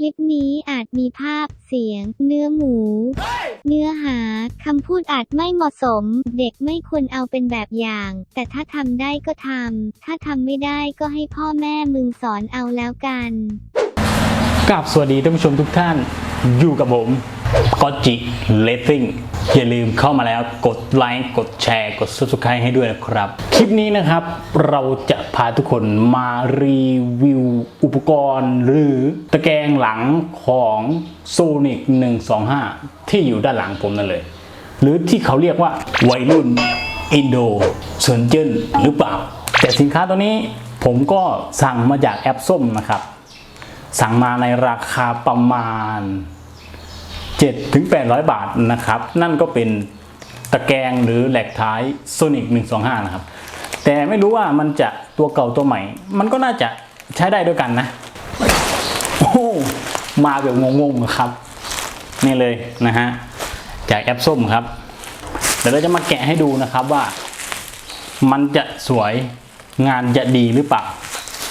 คลิปนี้อาจมีภาพ เสียง เนื้อหมู เนื้อหา คำพูดอาจไม่เหมาะสม เด็กไม่ควรเอาเป็นแบบอย่าง แต่ถ้าทำได้ก็ทำ ถ้าทำไม่ได้ก็ให้พ่อแม่มึงสอนเอาแล้วกันกับสวัสดีท่านผู้ชมทุกท่าน อยู่กับผม กอจิเลสซิ่งอย่าลืมเข้ามาแล้วกดไลค์กดแชร์ กด subscribe ให้ด้วยนะครับ คลิปนี้นะครับเราจะพาทุกคนมารีวิวอุปกรณ์ หรือตะแกรงหลังของ Sonic 125 ที่อยู่ด้านหลังผมนั่นเลย หรือที่เขาเรียกว่าวัยรุ่นอินโดเซนเจนหรือเปล่า แต่สินค้าตัวนี้ผมก็สั่งมาจากแอปส้มนะครับ สั่งมาในราคาประมาณ 7ถึง800 บาทนะครับ นั่นก็เป็นตะแกรงหรือแหลกท้าย Sonic 125 นะครับ แต่ไม่รู้ว่ามันจะตัวเก่าตัวใหม่ มันก็น่าจะใช้ได้ด้วยกันนะ โอ้มาแบบงงๆครับ นี่เลยนะฮะ จากแอปส้มครับ เดี๋ยวเราจะมาแกะให้ดูนะครับว่า มันจะสวยงานจะดีหรือเปล่า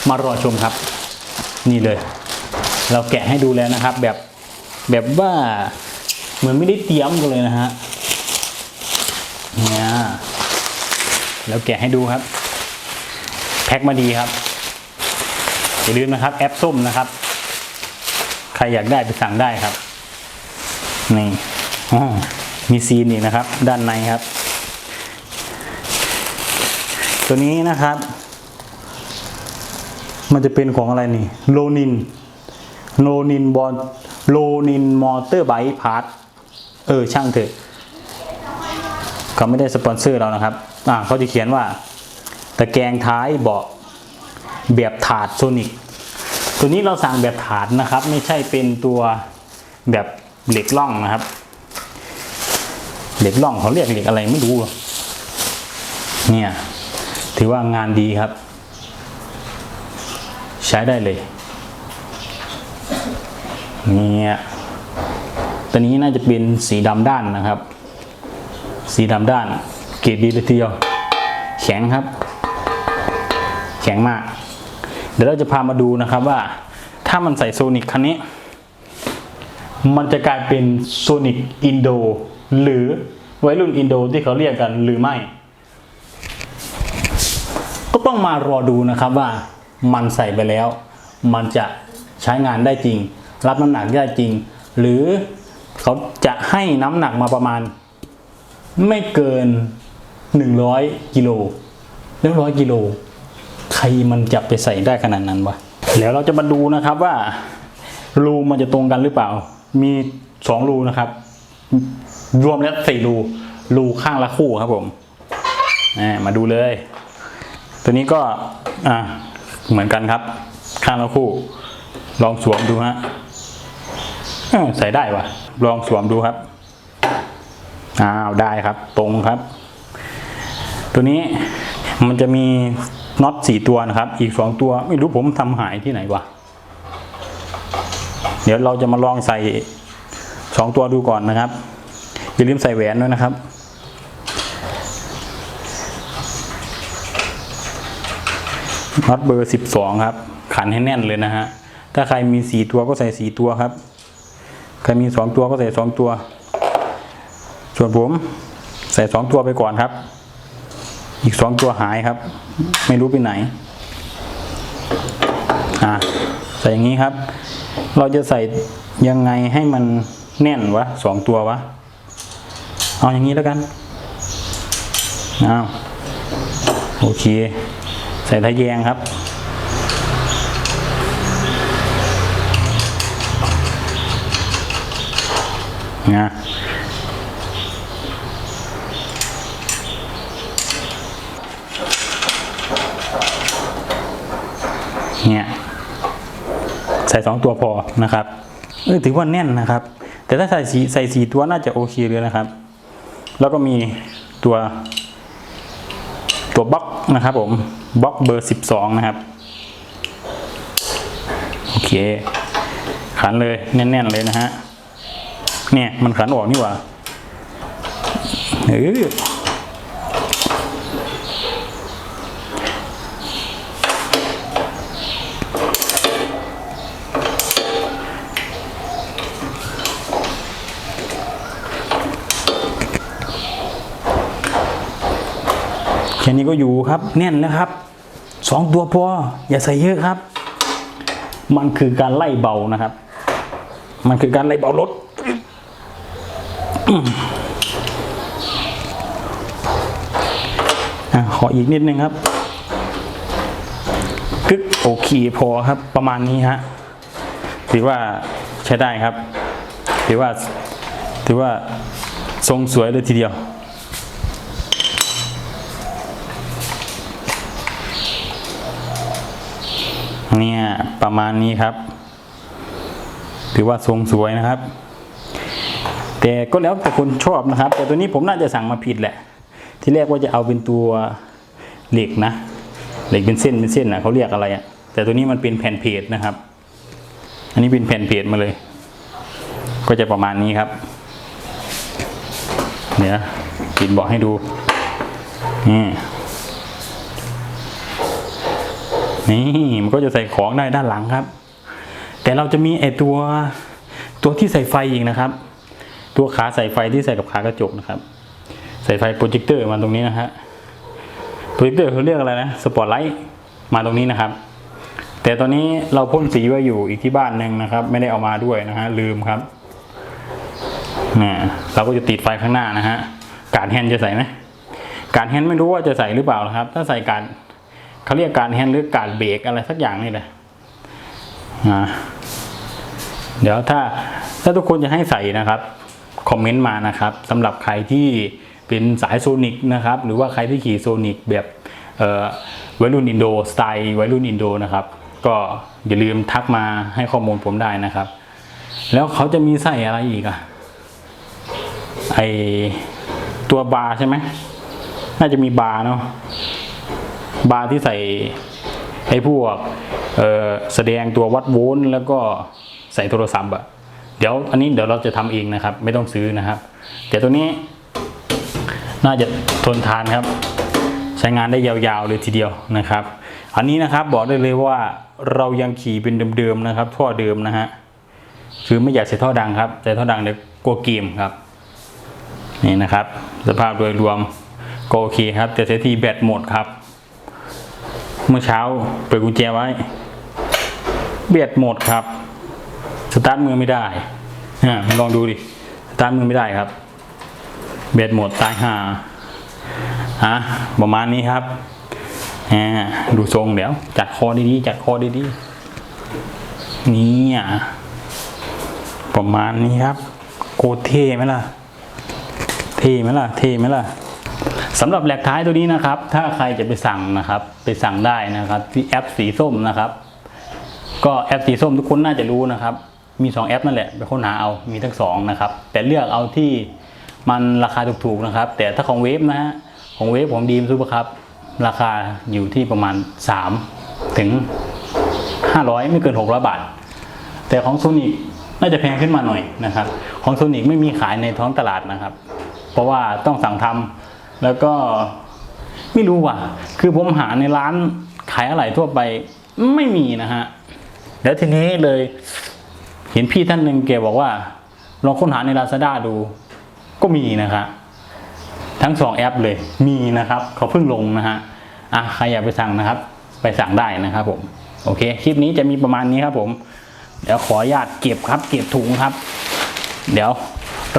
มารอชมครับ นี่เลย เราแกะให้ดูแล้วนะครับแบบ แบบว่าเหมือนไม่ได้เตรียมกันเลยนะฮะเนี่ยแล้วแกะให้ดูครับ แพ็คมาดีครับอย่าลืมนะครับ แอปส้มนะครับ ใครอยากได้ไปสั่งได้ครับนี่อ๋อมีซีนอีกนะครับ ด้านในครับ ตัวนี้นะครับ มันจะเป็นของอะไรนี่ โลนิน โลนินบอล โลนินมอเตอร์ไบค์พาร์ทเออ ช่างเถอะเขาไม่ได้สปอนเซอร์เรานะครับ อ่าเขาจะเขียนว่า ตะแกรงท้ายเบาะแบบถาดโซนิกตัวนี้เราสั่งแบบถาดนะครับ ไม่ใช่เป็นตัวแบบเหล็กล่องนะครับ เหล็กล่องเขาเรียกเหล็กอะไรไม่รู้เนี่ยถือว่างานดีครับ ใช้ได้เลย เนี่ยตัวนี้น่าจะเป็นสีดำด้านนะครับ สีดำด้าน เกรดดีเลยทีเดียว แข็งครับ แข็งมาก เดี๋ยวเราจะพามาดูนะครับว่า ถ้ามันใส่โซนิกคันนี้ มันจะกลายเป็นโซนิกอินโดหรือวัยรุ่นอินโดที่เขาเรียกกันหรือไม่ ก็ต้องมารอดูนะครับว่ามันใส่ไปแล้ว มันจะใช้งานได้จริง รับน้ำหนักได้จริง หรือเขาจะให้น้ำหนักมาประมาณ ไม่เกิน 100กิโลหนึ่งร้อยกิโลใครมันจะไปใส่ได้ขนาดนั้นวะแล้วเราจะมาดูนะครับว่ารูมันจะตรงกันหรือเปล่า มีสองรูนะครับ รวมแล้วสี่รูรูข้างละคู่ครับผมมาดูเลย ตัวนี้ก็เหมือนกันครับ ข้างละคู่ ลองสวมดูฮะ ใส่ได้วะลองสวมดูครับ อ้าวได้ครับ ตรงครับ ตัวนี้มันจะมีน็อตสี่ตัวนะครับ อีกสองตัวไม่รู้ผมทำหายที่ไหนวะเดี๋ยวเราจะมาลองใส่สองตัวดูก่อนนะครับอย่าลืมใส่แหวนด้วยนะครับน็อตเบอร์สิบสองครับ ขันให้แน่นเลยนะฮะถ้าใครมีสี่ตัวก็ใส่สี่ตัวครับ ครมีสองตัวก็ใส่สองตัว ส่วนผมใส่สองตัวไปก่อนครับ อีกสองตัวหายครับ ไม่รู้ไปไหน อ่าใส่อย่างนี้ครับ เราจะใส่ยังไงให้มันแน่นวะสองตัววะ เอาอย่างนี้แล้วกันอ้าวโอเค ใส่ทะแยงครับ นะเนี่ยใส่สองตัวพอนะครับเออถือว่าแน่นนะครับ แต่ถ้าใส่สีใส่สีตัวน่าจะโอเคเลยนะครับ แล้วก็มีตัว ตัวบล็อกนะครับผมบล็อกเบอร์สิบสองนะครับโอเคขันเลยแน่นๆเลยนะฮะ เนี่ยมันขันออกนี่หว่าเออแค่นี้ก็อยู่ครับ แน่นแล้วครับสองตัวพออย่าใส่เยอะครับ มันคือการไล่เบานะครับ มันคือการไล่เบารถ อะขออีกนิดนึงครับกึกโอเคพอครับประมาณนี้ฮะถือว่าใช้ได้ครับ ถือว่าถือว่าทรงสวยเลยทีเดียวเนี่ยประมาณนี้ครับ ถือว่าทรงสวยนะครับ แต่ก็แล้วแต่คนชอบนะครับ แต่ตัวนี้ผมน่าจะสั่งมาผิดแหละ ที่แรกว่าจะเอาเป็นตัวเหล็กนะ เหล็กเป็นเส้นเป็นเส้นนะเขาเรียกอะไรอะแต่ตัวนี้มันเป็นแผ่นเพจนะครับ อันนี้เป็นแผ่นเพจมาเลย ก็จะประมาณนี้ครับ เดี๋ยวปิดบอกให้ดูนี่นี่มันก็จะใส่ของได้ด้านหลังครับ แต่เราจะมีไอตัวตัวที่ใส่ไฟอีกนะครับ ตัวขาใส่ไฟที่ใส่กับขากระจกนะครับใส่ไฟโปรเจคเตอร์มาตรงนี้นะฮะโปรเจคเตอร์เขาเรียกอะไรนะสปอตไลท์มาตรงนี้นะครับ แต่ตอนนี้เราพ่นสีไว้อยู่อีกที่บ้านหนึ่งนะครับ ไม่ได้เอามาด้วยนะฮะลืมครับเนี่ยเราก็จะติดไฟข้างหน้านะฮะการแฮนด์จะใส่ไหมการแฮนด์ไม่รู้ว่าจะใส่หรือเปล่านะครับ ถ้าใส่การเขาเรียกการแฮนด์หรือการเบรกอะไรสักอย่างนี่แหละเดี๋ยวถ้าถ้าทุกคนจะให้ใส่นะครับ คอมเมนต์มานะครับสำหรับใครที่เป็นสายโซนิกนะครับ หรือว่าใครที่ขี่โซนิกแบบเอ่อวัยรุ่นอินโดสไตล์วัยรุ่นอินโดนะครับ ก็อย่าลืมทักมาให้ข้อมูลผมได้นะครับ แล้วเขาจะมีใส่อะไรอีกอะไอตัวบาร์ใช่ไหมน่าจะมีบาร์เนาะบาร์ที่ใส่ให้พวกแสดงตัววัดโวลต์แล้วก็ใส่โทรศัพท์อะ เดี๋ยวอันนี้เดี๋ยวเราจะทำเองนะครับ ไม่ต้องซื้อนะครับแต่ตัวนี้น่าจะทนทานครับ ใช้งานได้ยาวๆเลยทีเดียวนะครับ อันนี้นะครับบอกได้เลยว่าเรายังขี่เป็นเดิมๆนะครับท่อเดิมนะฮะคือไม่อยากใส่ท่อดังครับใส่ท่อดังเดี๋ยวกลัวเกมครับนี่นะครับ สภาพโดยรวมก็โอเคครับ แต่เสียทีแบตหมดครับ เมื่อเช้าเปิดกุญแจไว้ เบียดหมดครับ สตาร์ทมือไม่ได้อ่ามาลองดูดิ สตาร์ทมือไม่ได้ครับ เบดหมดตายห่าอะประมาณนี้ครับอ่าดูทรงเดี๋ยว จัดคอดีๆจัดคอดีๆนี่อะประมาณนี้ครับ โกเท่ไหมล่ะ เท่ไหมล่ะ เท่ไหมล่ะสำหรับแหลกท้ายตัวนี้นะครับ ถ้าใครจะไปสั่งนะครับ ไปสั่งได้นะครับ ที่แอปสีส้มนะครับ ก็แอปสีส้มทุกคนน่าจะรู้นะครับ มี 2 แอปนั่นแหละไปค้นหาเอามีทั้งสองนะครับแต่เลือกเอาที่มันราคาถูกๆนะครับ แต่ถ้าของเวฟนะฮะของเวฟของดีมซูเปอร์ครับราคาอยู่ที่ประมาณ 3 ถึง 500 ไม่เกิน 600 บาท แต่ของโซนิกน่าจะแพงขึ้นมาหน่อยนะครับ ของโซนิกไม่มีขายในท้องตลาดนะครับ เพราะว่าต้องสั่งทำแล้วก็ไม่รู้ว่ะ คือผมหาในร้านขายอะไหล่ทั่วไปไม่มีนะฮะ แล้วทีนี้เลย เห็นพี่ท่านหนึ่งแกบอกว่า ลองค้นหาใน Lazada ดู ก็มีนะครับทั้งสองแอปเลยมีนะครับ เขาเพิ่งลงนะฮะอะใครอยากไปสั่งนะครับ ไปสั่งได้นะครับผม โอเค คลิปนี้จะมีประมาณนี้ครับผม เดี๋ยวขออนุญาตเก็บครับ เก็บถุงครับ เดี๋ยว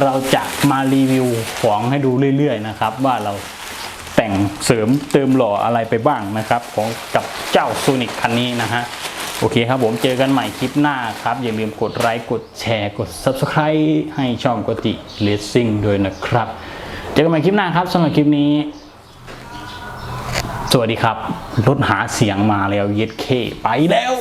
เราจะมารีวิวของให้ดูเรื่อยๆนะครับ ว่าเราแต่งเสริมเติมหล่ออะไรไปบ้างนะครับ ของกับเจ้าซูนิ c คันนี้นะฮะ โอเคครับผมเจอกันใหม่คลิปหน้าครับ อย่าลืมกดไลค์กดแชร์กด Subscribe ให้ช่องกติเลสซิ่งด้วยนะครับ เจอกันใหม่คลิปหน้าครับสำหรับคลิปนี้ สวัสดีครับ รถหาเสียงมาแล้วเย็ดเคไปแล้ว